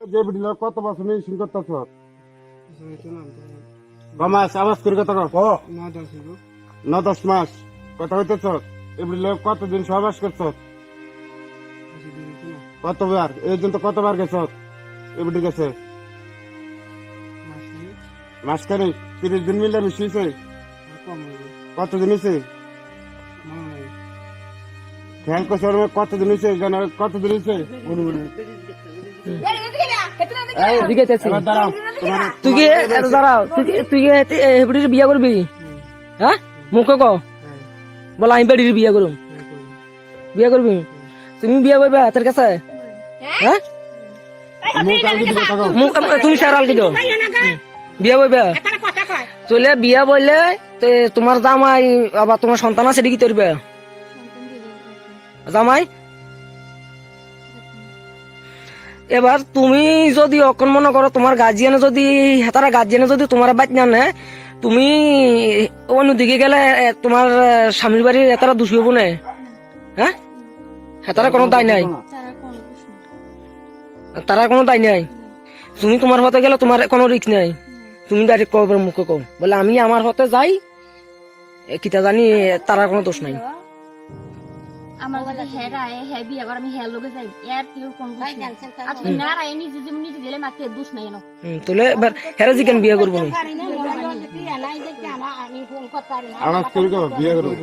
যে বিডিল কত বছর শুরু করতেছ? মাস? আওয়াজ করে কথা কো ন দশ মাস। কথা হইতেছ এ বিডিল কতদিন সহবাস করছ? কতবার? এই তো কতবার গেছ? এ বিডি গেছে। মাসখানে তিরিশ দিন মিলে বেশি হয়েছে কতদিন হয়েছে ফ্যান কোসর কতদিন হয়েছে জানো? কতদিন হয়েছে তোমার তুই কি দাঁড়াও। তুই হেবড়ির বিয়া করবি? হ্যাঁ। মুখে ক। বল আমি বেড়ির বিয়া করুম। বিয়া করবি? তুমি বিয়া করবে তোর কাছে? হ্যাঁ। তুমি সারাল কি। বিয়া করবে? চলে বিয়া বললে তে তোমার জামাই আবার তোমার সন্তান আছে কি করবে জামাই? এবার তুমি যদি অকন মনে করো, তোমার গার্জিয়ানে যদি হেতারা গার্জিয়ানে যদি তোমার বাদ না তুমি অন্যদিকে গেলে তোমার স্বামীর বাড়ির হেতারা দোষী হব না? হ্যাঁ? হেতারা কোনো দায় নাই। তারা কোনো দায় নাই। তুমি তোমার হতে গেলে তোমার কোনো রিস্ক নাই। তুমি ডাইরেক্ট কবে মুখে কও। বলে আমি আমার হতে যাই কিতা জানি তারা কোনো দোষ নাই। আমার যদি হেড আয় হ্যাঁ বিয়ে আবার আমি হ্যাঁ লোকে যাই এর কেউ কোন দোষ নাই? আর তুমি না রায় নিজে যেমন নিজে দিলে মাকে দোষ নাই না? হুম, তাহলে এবার হেরা জিকেন বিয়ে করব না? আওয়াজ করে কো, বিয়ে করো এ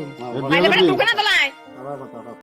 বিয়ে করবি?